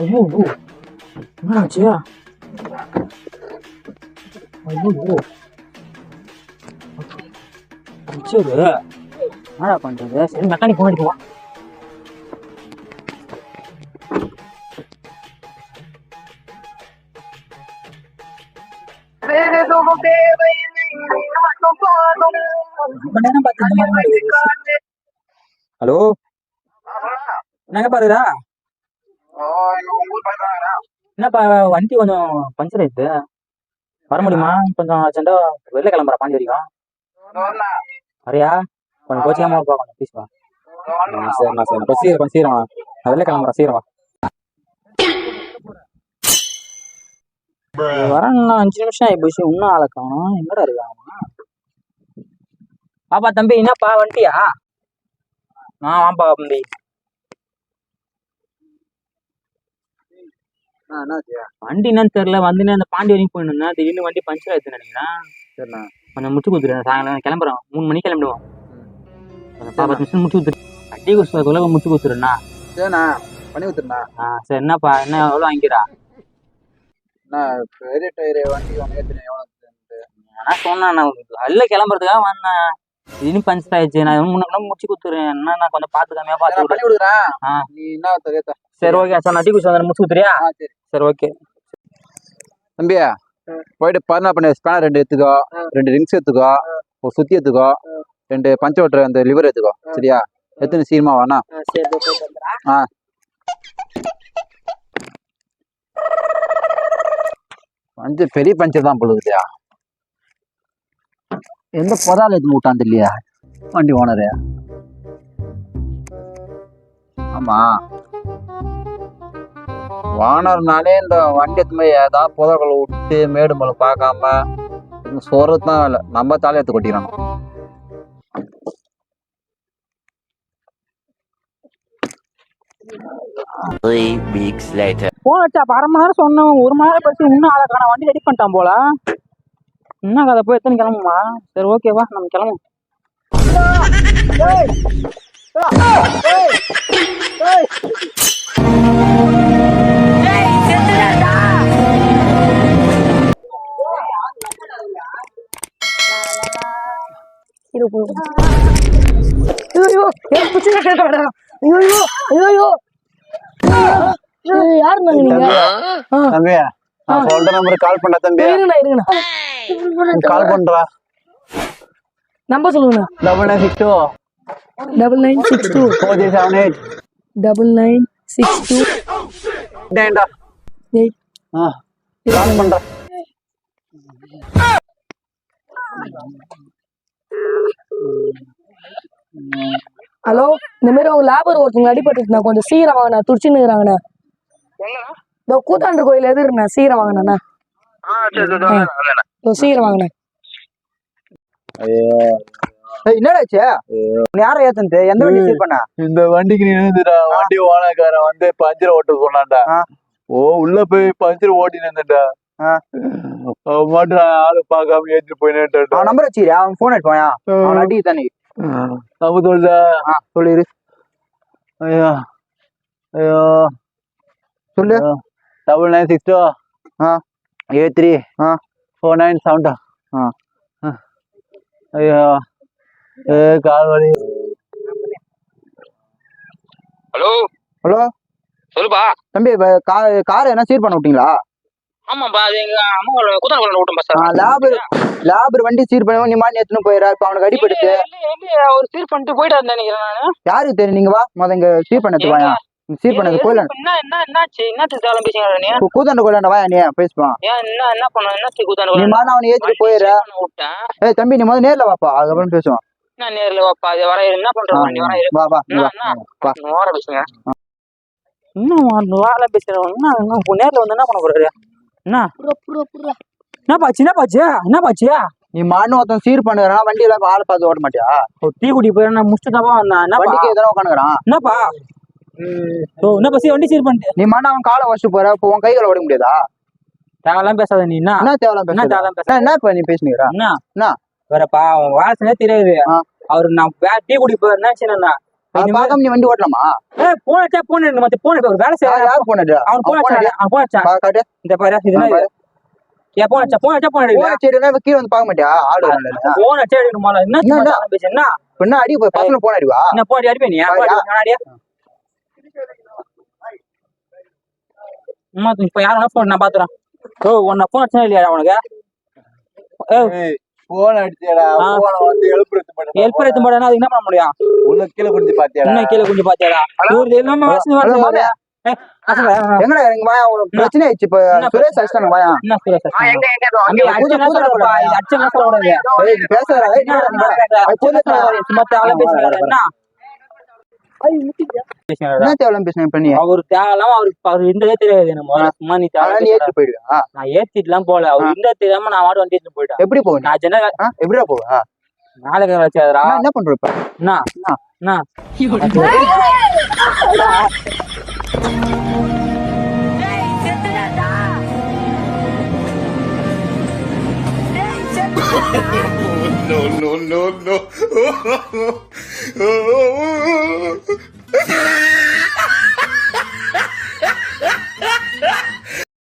ஐயோ. என்னாச்சு ஐயோ சரி என்னடா பண்றது சரி மெக்கானிக் போன் அடிக்குவோம் ஹலோ என்னங்க பாருடா என்னப்பா வண்டி கொஞ்சம் பஞ்சர் ஆயிடுது. வர முடியுமா? கொஞ்சம் அர்ஜென்டா வெளில கிளம்புற பாண்டி வரைக்கும். வரியா? கொஞ்சம் கோச்சிக்காம பா கொஞ்சம் ப்ளீஸ் சரிண்ணா சரி கொஞ்சம் சீரம் கொஞ்சம் சீக்கிரம் நான் வெளில கிளம்புறேன் சீக்கிரம் வா. வரேன் அஞ்சு நிமிஷம் ஆகி போச்சு. இன்னும் ஆளை காணும். எங்கடா இருக்கான் பாப்பா தம்பி என்னப்பா வந்துட்டியா ஆ வாப்பா தம்பி. வண்டி என்னன்னு தெரியல. வந்துன்னு அந்த பாண்டி வரைக்கும் போயிருந்தேன் திடீர்னு வண்டி பஞ்சர் ஆயிடுச்சு நினைக்கிறேன். சரிண்ணா. கொஞ்சம் முடிச்சு கொடுத்துருவேன் சாயங்காலம் கிளம்புறோம் மூணு மணிக்கு கிளம்பிடுவோம். பத்து நிமிஷம் முடிச்சு கொடுத்துரு. அடி குடிச்சதுக்குள்ள முடிச்சு கொடுத்துருண்ணா. சரிண்ணா. பண்ணி கொடுத்துருண்ணா. ஆ சரி என்னப்பா? என்ன எவ்வளோ வாங்கிக்கிறா பெரிய டயரு வண்டி நான் சொன்னேன் நான் வெளில கிளம்புறதுக்காக வந்தேன். திடீர்னு பஞ்சர் ஆயிடுச்சு. நான் முன்ன கூட முடிச்சு கொடுத்துருவேன் என்ன நான் கொஞ்சம் பார்த்து கம்மியாக பார்த்து கொடுக்குறேன். ஆ. நீ என்ன தெரியாத சரி ஓகே சார் நான் குடிச்சு வந்து முடிச்சு கொடுத்துறியா? சரி. சரி ஓகே தம்பியா போயிட்டு பதினா பண்ண ஸ்பேனர் ரெண்டு எடுத்துக்கோ. ரெண்டு ரிங்ஸ் எடுத்துக்கோ. ஒரு சுத்தி எடுத்துக்கோ. ரெண்டு பஞ்ச ஓட்டுற அந்த லிவர் எடுத்துக்கோ. சரியா? எத்தனை சீக்கிரமா வாண்ணா. ஆ பஞ்சர் பெரிய பஞ்சர் தான் பொழுதுயா எந்த புதால எடுத்து விட்டான் இல்லையா வண்டி ஓனரு ஆமா. ஓனர்னாலே இந்த வண்டி எடுத்து போய் ஏதாவது புதர்களை விட்டு மேடு மேலே பார்க்காம சொல்றது தான் இல்லை. நம்ம தாலே எடுத்து கொட்டிடணும் Three weeks later. போன் வச்சா அப்ப அரை மணி நேரம் சொன்னேன் ஒரு மணி நேரம் கழிச்சு இன்னும் ஆளை காணோம். வண்டி ரெடி பண்ணிட்டான் போல. என்ன கதை போய் எத்தனை கிளம்புமா? சரி ஓகேவா நம்ம கிளம்பும் ஐயோ எனக்கு பிரச்சனை கேட்க வேண்டாம் ஐயோ ஐயோ யாருங்க நீங்க தம்பி நான் சொல்ற நம்பருக்கு கால் பண்ண தம்பி. இருங்கண்ணா இருங்கண்ணா கால் பண்றா. நம்பர் சொல்லுங்கண்ணா. Double nine six two double nine six two four three seven eight double nine six two டேண்டா eight ஆ கால் பண்றா. ஹலோ இந்த மாதிரி உங்க லேபர் ஒருத்தவங்க அடிபட்டுருக்குண்ணா கொஞ்சம் சீக்கிரம் வாங்கண்ணா துடிச்சுன்னு இருக்கிறாங்கண்ணா. இந்த கூத்தாண்டு கோயில் எதிர்ண்ணா இதோ சீக்கிரம் வாங்கண்ணா. ஏய், என்னடாச்சு நீ யாரை ஏத்துனது? எந்த வண்டி பண்ண? இந்த வண்டிக்கு நீ எழுந்துடா வண்டி ஓனக்காரன் வந்து பஞ்சர் ஓட்ட சொன்னான்டா. ஓ உள்ள போய் பஞ்சர் ஓட்டின்னு இருந்தேன்டா மட்டும் ஆளு பார்க்காம ஏற்றிட்டு போயினேன்டா அவன் நம்பர் வச்சிரியா அவன் போன் எடுப்பாயா அவன் அடி தானே. நம்ம சொல்லுடா ஆ சொல்லிரு ஐயோ ஐயோ. சொல்லு. டபுள் நைன் சிக்ஸ் டூ ஆ. எயிட் த்ரீ ஆ. ஃபோர் நைன் செவன் டூ ஆ. ஐயோ. ஏ கால் வலி. ஹலோ? ஹலோ? சொல்லுப்பா. தம்பி கார் கார் என்ன சீர் பண்ண விட்டீங்களா? ஆமாப்பா அது எங்க அம்மா கூத்தான கோயில் விட்டோம் சார் லேபர் லேபர் வண்டி சீர் பண்ணி நீ மாட்டி எடுத்துன்னு போயிடா இப்ப அவனுக்கு அடிபடுத்து அவர் சீர் பண்ணிட்டு போயிட்டு நினைக்கிறேன் நானு. யாருக்கு தெரியும்? நீங்க வா முத இங்க சீர் பண்ணது வாயா. சீர் பண்ணது கோயில என்ன என்ன என்னாச்சு? என்னத்துக்கு தேவை பேசுங்க நீ கூத்தாண்ட கோயிலாண்ட வாயா நீ? பேசுவான் ஏன் என்ன என்ன பண்ண என்னத்துக்கு கூத்தான நீ மாதிரி அவனை ஏற்றிட்டு போயிடுற ஏய் தம்பி நீ முதல்ல நேர்ல வாப்பா அதுக்கப்புறம் பேசுவான் என்ன நேர்ல வாப்பா இது வர என்ன பண்ற ஆ, நீ வர. வா வா வா. வா. பேசுங்க. இன்னும் வார பேசுறேன் இன்னும் நேர்ல வந்து என்ன பண்ண போறாரு என்ன? என்ன பாச்சு என்ன பாச்சு? என்ன பாச்சு? நீ மாடு ஒருத்தன் சீர் பண்ணுறான் வண்டியில ஆள் பார்த்து ஓட்ட மாட்டியா? டீ குடி போய் நான் வந்தேன் என்னப்பா? வண்டிக்கு எதனா உட்காந்துக்கிறான் என்னப்பா? ஓ என்ன பசி வண்டி சீர் பண்ணிட்டு. நீ மாடு அவன் காலை வச்சுட்டு போற இப்போ உன் கைகளை ஓட முடியாதா? தேவையெல்லாம் பேசாத நீ என்ன? என்ன தேவலாம் என்ன பேசுற? தேவையெல்லாம் பேசாத? என்ன இப்ப நீ பேசுனீரா என்ன? வேறப்பா அவன் வாசனே தெரியாது. அவரு நான் டீ குடி போயிருந்தேன் சின்ன பார்க்காம நீ வண்டி ஓட்டலாமா? ஏய் போன் மத்த போன் ஒரு வேலை செய்ய யார் போன் அவன் போன் அடிச்சான் அவன் போன் அடிச்சான் காட்டு. இந்த பாரு இது என்ன இது? ஏன் போன் அடிச்சா போன் அடிச்சா போன் எடுக்கல போன் சரி கீழே வந்து பார்க்க மாட்டியா? ஆடு வரல போன் அடிச்சா எடுக்கணும் என்ன என்ன, அடி போய் பசங்க போன் அடிவா என்ன போன் அடி அடிப்பே நீ? அடியா? அம்மா இப்ப யாரும் போன் நான் பாத்துறேன். ஓ உன்ன போன் அடிச்சா இல்லையா உனக்கு? ஏய் போன் அடிச்சேடா. போன வந்து எழுப்புறது மட்டும் ஹெல்ப் எடுத்து போடனா அது என்ன பண்ண முடியும்? உள்ள கீழே குடிச்சு பாத்தியாடா. இன்னும் கீழே கொஞ்சம் பாத்தியாடா? இவரு எல்லாமே வாசனை வாசனை, எங்கடா எனக்கு வாயா? உனக்கு பிரச்சனை ஆயிடுச்சு இப்ப. என்ன சுரேஷ் அடிச்சாங்க வாயா? என்ன சுரேஷ் அடிச்சான்? அம்பி, பூஜை- அடிச்சேன்னா பூஜை சொல்லக்கூடாது. பண்ணக்கூடாது. அடிச்சேன்னா சொல்லக்கூடாது. ஏய், நீ பேசுறா ஏய், என்ன நீ வா, நீ வா. அடிச்சேன்னா அது பூஜை சொல்லக்கூடாது. சும்மா பேசுறாரு. என்ன பேசுறாரு? என்ன தேவையில்லாம பேசுன இப்ப நீ அவரு தேவையில்லாம அவருக்கு அவர் இருந்ததே தெரியாது முதல்ல. சும்மா நீ ஆனா நீ தேவை ஏத்து போயிடுவா நான் ஏத்திட்டுலாம் போல அவர் இருந்தது தெரியாம நான் மாட்டு வண்டி எடுத்துட்டு போயிட்டேன் எப்படி போவ நீ? நான் ஜெனரல் ஆ, எப்படிடா போவ நாளைக்கு வச்சாதரா என்ன பண்ற இப்ப என்ன என்ன no, no, no, no.